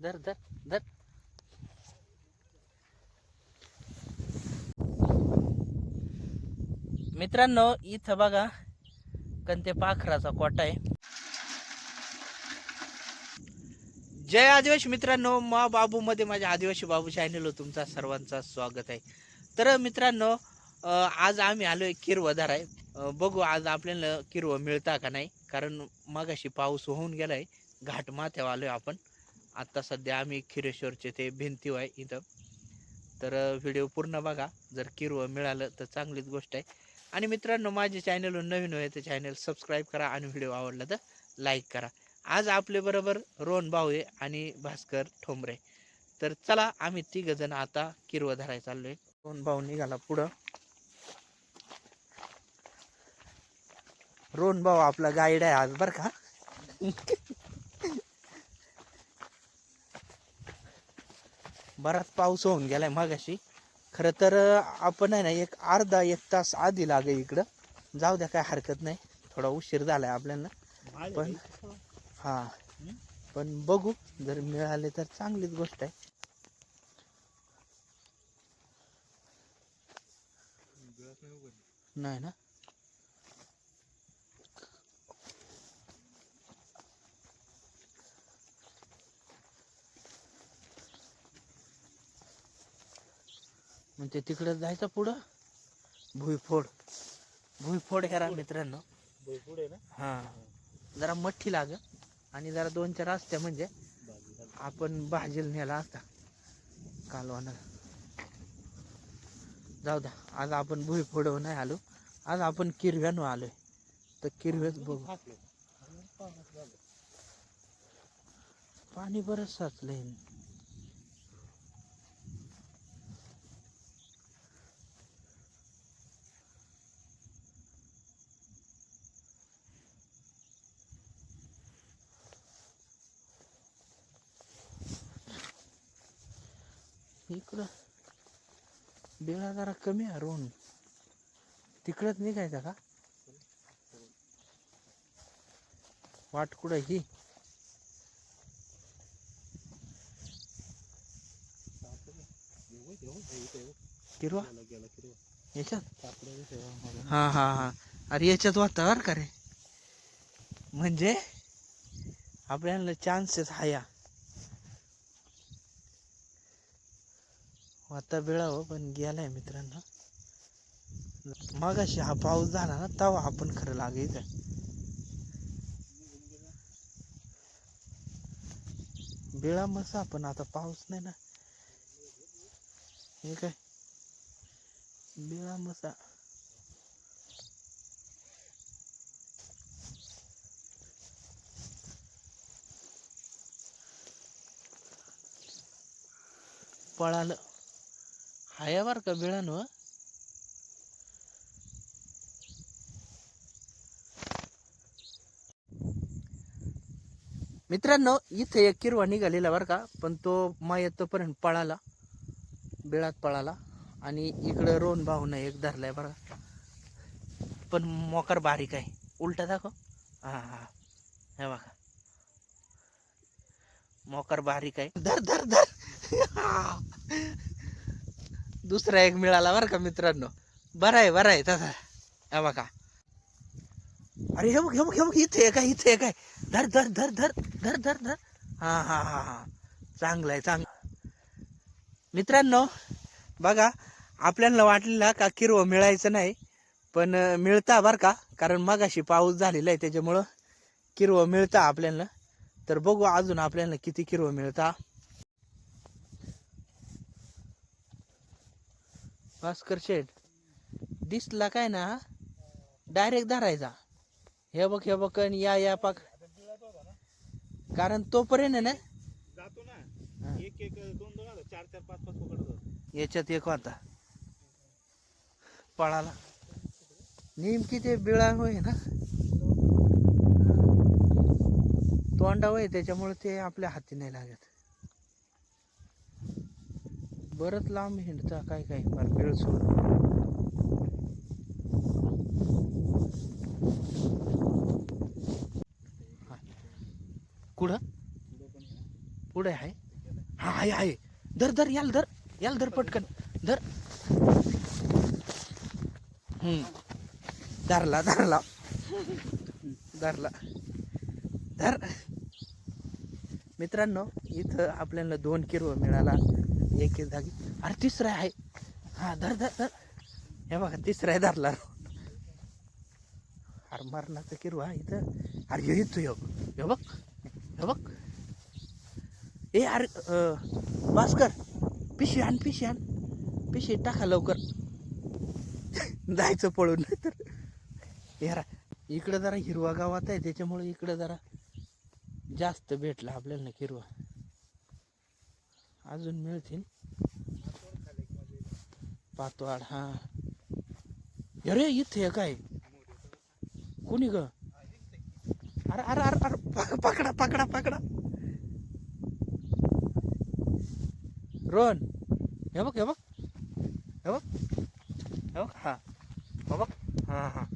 धर धर धर. मित्रांनो इथं बघा कंते पाखराचा कोटा आहे. जय आदिवासी मित्रांनो मा बाबू मध्ये माझ्या आदिवासी बाबू चॅनल तुमचा सर्वांचा स्वागत आहे. तर मित्रांनो आज आम्ही आलोय किरवधार आहे बघू आज आपल्याला किरव मिळता का नाही? कारण मगाशी पाऊस होऊन गेलाय घाट माथ्यावर आलोय आपण. आत्ता सध्या आम्ही खिरेश्वरचे ते भिंती आहे इथं. तर व्हिडिओ पूर्ण बघा. जर किरवं मिळालं तर चांगलीच गोष्ट आहे. आणि मित्रांनो माझे चॅनल नवीन आहे तर चॅनल सबस्क्राईब करा आणि व्हिडिओ आवडला तर लाईक करा. आज आपले बरोबर रोहन भाऊ आहे आणि भास्कर ठोंबरे. तर चला आम्ही तिघ जण आता किरव धरायला चाललोय. रोहन भाऊ निघाला पुढं. रोहन भाऊ आपला गाईड आहे आज बर का? बराच पाऊस होऊन गेलाय मागाशी. खरं तर आपण आहे ना एक अर्धा एक तास आधी लागे इकडं. जाऊ द्या काय हरकत नाही. थोडा उशीर झालाय आपल्याला. पण हा. पण बघू जर मिळाले तर चांगलीच गोष्ट आहे. नाही ना? म्हणजे तिकडे जायचं पुढं? भुईफोड. भुईफोड ह्या मित्रांनो. पुढे ना? हा. जरा मठ्ठी लाग आणि जरा दोन चार असत्या म्हणजे आपण भाजीला नेला असता. कालवानं. जाऊ द्या. आज आपण भुईफोड नाही आलो. आज आपण किरव्यानं आलोय. तर किरव्याच बघू. पाणी बरंच साचलंय. इकडं. बेळा जरा कमी आहे रोन तिकडंच निघायचा का? वाट कुठं ही? किरवा? याच्यात? हा हा हा. अरे याच्यात वाटतं का रे? म्हणजे? आपल्याला चान्सेस हाया. आता बिळावं पण हो, पण गेलाय मित्रांनो. मगाशी हा पाऊस झाला ना तेव्हा आपण खरं लागायचं बिळा मसा आपण आता पाऊस नाही ना. हे काय? बिळा मसा पळालं. हाया बरं का बिळानो? मित्रांनो इथे एक किरवा निघालेला बरं का पण तो मा येतोपर्यंत पळाला बिळात पळाला आणि इकडं रोन भाऊन एक धरलाय बरं का. पण मोकर बारीक आहे. उलटा दाखव. हा हा. हे बघा. मोकर बारीक आहे. धर धर धर. दुसरा एक मिळाला बरं का मित्रांनो. बरं आहे बरं आहे तसा हा बघा. अरे हे बघ हे बघ हे बघ इथे आहे काय इथे आहे. काय धर धर धर धर धर धर धर. हा हा हा हा. चांगलं आहे चांगलं. मित्रांनो बघा आपल्याला वाटलेला का किरव मिळायचं नाही पण मिळता बरं का? कारण मगाशी पाऊस झालेला आहे त्याच्यामुळं किरव मिळता आपल्याला. तर बघू अजून आपल्याला किती किरव मिळता. भास्कर शेठ दिसला काय ना डायरेक्ट धरायचा. हे बघ हे बघ आणि या या पाक. कारण तोपर्यंत ना जातो ना. एक एक दोन दोन आलं चार चार पाच पाच पकडतो याच्यात एक होता. पळाला. नेमकी ते बिळा होय ना तोंडा होय त्याच्यामुळे ते आपल्या हाती नाही लागत. बरंच लांब हिंडता काय काय? फार वेळ सोडून. कुठं? पुढे आहे? हा आहे आहे. धर धर याल धर. याल धर पटकन. धर. धरला धरला. धरला. धर. मित्रांनो इथं आपल्याला दोन किरव मिळाला. एक एक जागी. अरे तिसरा आहे. हा धर धर धर. हे बघा तिसरा आहे धरला. अरे मरणाचं किरवा इथं. अरे हे येतो यो हे बघ. हे बघ. ए अरे भास्कर पिशवी आण पिशवी आण. पिशवी टाका लवकर. जायचं पळून तर यारा इकडं जरा हिरवा गावात आहे. त्याच्यामुळे इकडं जरा जास्त भेटला आपल्याला हिरवा अजून मिळतील. पातवाड हा. अरे इथे काय? कोणी ग? अरे अरे अरे अरे पकडा पकडा पकडा. रोन हे बघ हे बघ. हे बघ. हे बघ हा. हे बघ हा हा.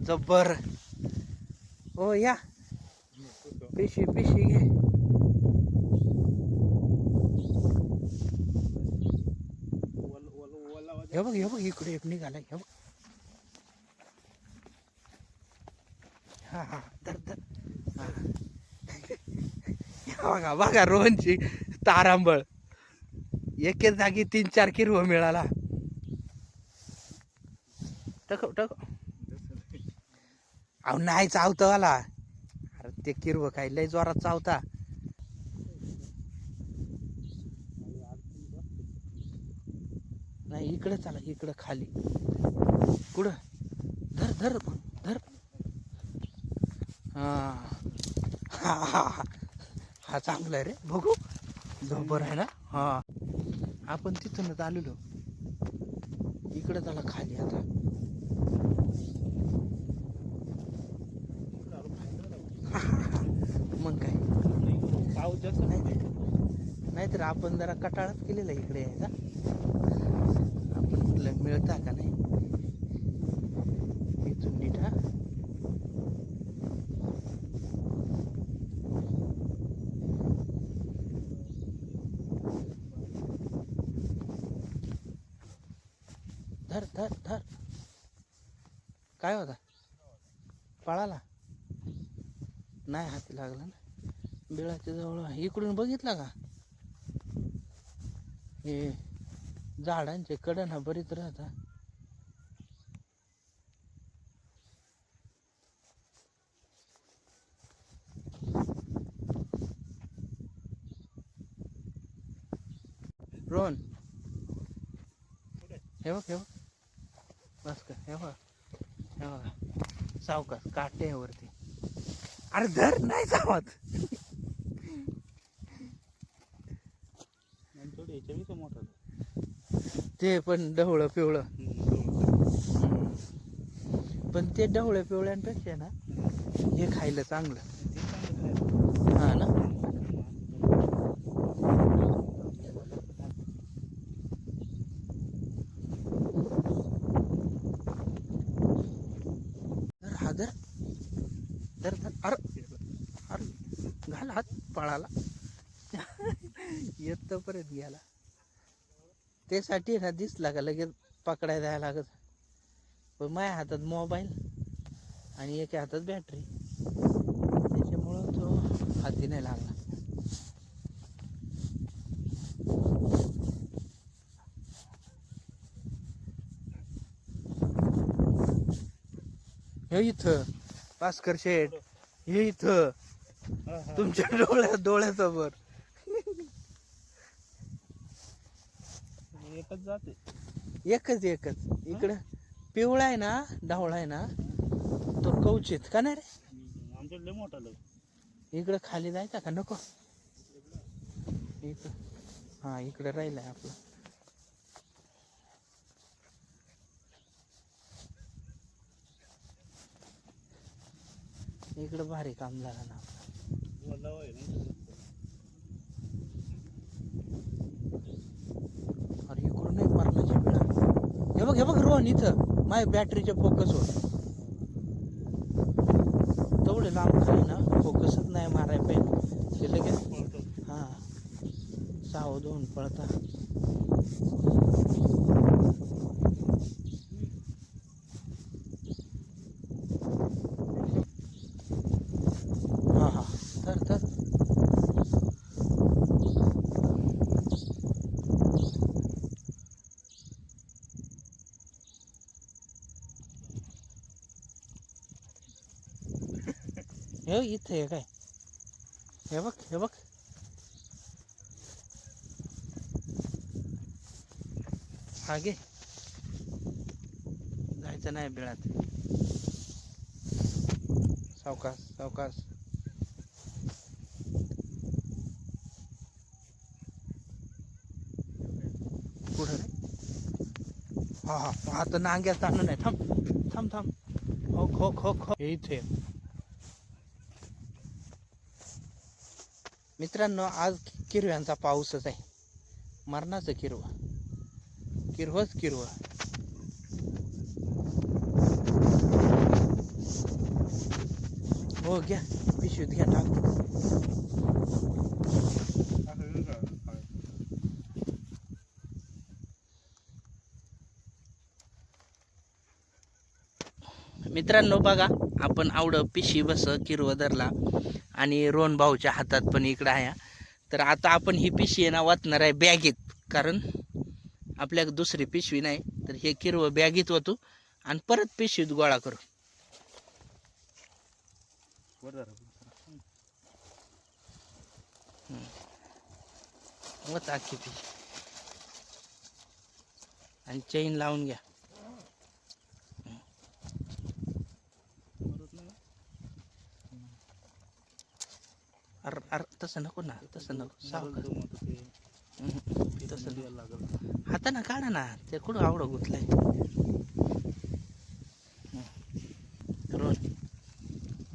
जब्बर. ओ या. पिशी पिशी घे. हे बघ हे बघ इकडे एक निघाला हे बघ. हा हा धर धर. हा. बघा बघा रोहनची तारांबळ. एक एक जागी तीन चार किरव मिळाला. टक टक. अहो नाही चावतं आला. अरे ते किरव काय लय जोरात चावता. नाही इकडे चला इकडं खाली. कुठं? धर धर धर. हा. हा हा हा. हा चांगला आहे रे. बघू. झोपर आहे ना? हा. आपण तिथूनच आलेलो. इकडं चला खाली आता. मग काय? पाऊस जास्त नाही नाहीतर आपण जरा कटाळाच केलेला इकडे यायचा. आपण मिळता का नाही? इथून नीट हा धर धर धर. काय होता? पळाला? नाही हाती लागला ना. बिळाच्या जवळ इकडून बघितला का? हे झाडांचे कडण बरीच राहता. रोहन. हे बघ हे बघ. बस का हे बघ. हे बघा. सावकाश काटे वरती. अरे धर नाही जावत आणि थोडी याच्या बी तो मोठा ते पण ढवळं पिवळं. पण ते ढवळ्या पिवळ्यांपेक्षा ना हे खायला चांगलं. हा ना? धर हा धर. धर अरे अरे. घाल हात पळाला. येत परत गेला त्यासाठी ना दिसला का लगेच पकडायला जायला लागत. पण माझ्या हातात मोबाईल आणि एका हातात बॅटरी त्याच्यामुळं तो हाती नाही लागला. हे इथं भास्कर शेठ हे इथं. तुमच्या डोळ्या डोळ्यासमोर. एकच जाते. एकच एकच. इकडं पिवळा आहे ना ढवळा आहे ना तो कवचित का नाही रे? आमच्याकडे लय मोठा लग इकडं खाली जायचा का? नको. इकडं. हा इकडं राहिलाय आपलं. इकडं भारी काम झालं ना. आपलं वलावा आहे ना अरे इकडून एक मरणाची वेळा हे बघ हे बघ रोहन इथं. माझ्या बॅटरीच्या फोकस वर तेवढे लांब खाली ना फोकसच नाही माराय पाहिजे. ते लगेच. हा. सावधून पळता हा हा तर तर हे इथे आहे काय? हे बघ हे बघ. हा जायचं नाही बिळात. सावकाश सावकाश. पुढं रे हा हा. आता नांग्यात आणून आहे थांब थांब थांब. हो खो खो खो हे इथे. मित्रांनो आज किरव्यांचा पाऊसच आहे. मरणाचं किरव. किरवच किरव. हो घ्या. पिशवीत घ्या टाक. मित्रांनो बघा. आपण आवडं पिशी बस किरव धरला आणि रोहन भाऊच्या हातात पण इकडं आहे. तर आता आपण ही पिशी आहे ना वाचणार आहे बॅगेत. कारण आपल्या दुसरी पिशवी नाही. तर हे किरव बॅगेत होतो आणि परत पिशवीत गोळा करू. वच आणि चेन लावून घ्या परत नाही. अर तसं नको ना तसं नको सावकाश तसं. हातानं काढा ना ते कुठं आवडं गुतलंय.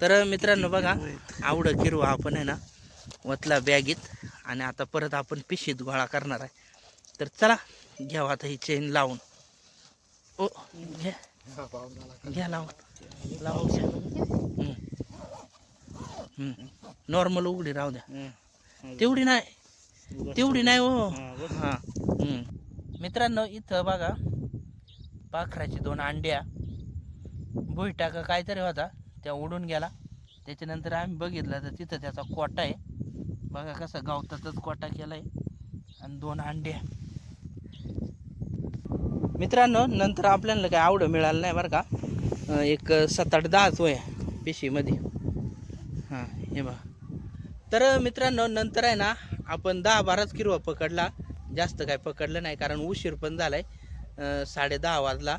तर मित्रांनो बघा आवडं किरवा आपण आहे ना वतला बॅगीत आणि आता परत आपण पिशीत गोळा करणार आहे. तर चला घ्यावा आता ही चेन लावून. ओ घ्या. घ्या लावून. लावून घ्या. नॉर्मल उघडी राहू द्या. तेवढी नाही. तेवढी नाही हो. हा. मित्रांनो इथं बघा पाखराची दोन अंड्या भुईटा का काहीतरी होता त्या उडून गेला. त्याच्यानंतर आम्ही बघितलं तर तिथं त्याचा कोटा आहे. बघा कसा गावतातच कोटा केलाय. आणि दोन अंड्या. मित्रांनो नंतर आपल्याला काही आवडं मिळालं नाही बरं का. एक सात आठ दहाच वय पिशीमध्ये. हे बघा. तर मित्रांनो नंतर आहे ना आपण दहा बाराच किरवा पकडला. जास्त काय पकडलं नाही कारण उशीर पण झाला आहे साडे दहा वाजला.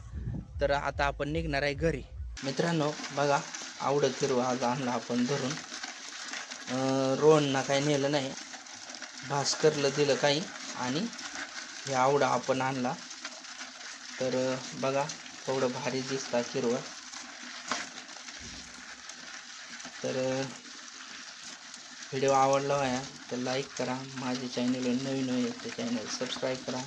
तर आता आपण निघणार आहे घरी. मित्रांनो बघा आवडत किरवा आज आणला आपण धरून. रोहनना काही नेलं नाही. भास्करला दिलं काही. आणि हे आवडा आपण आणला. तर बघा थोडं भारी दिसता किरवा. तर व्हिडिओ आवडला आहे तर लाईक करा. माझे चॅनल नवीन आहे ते चॅनल सबस्क्राईब करा.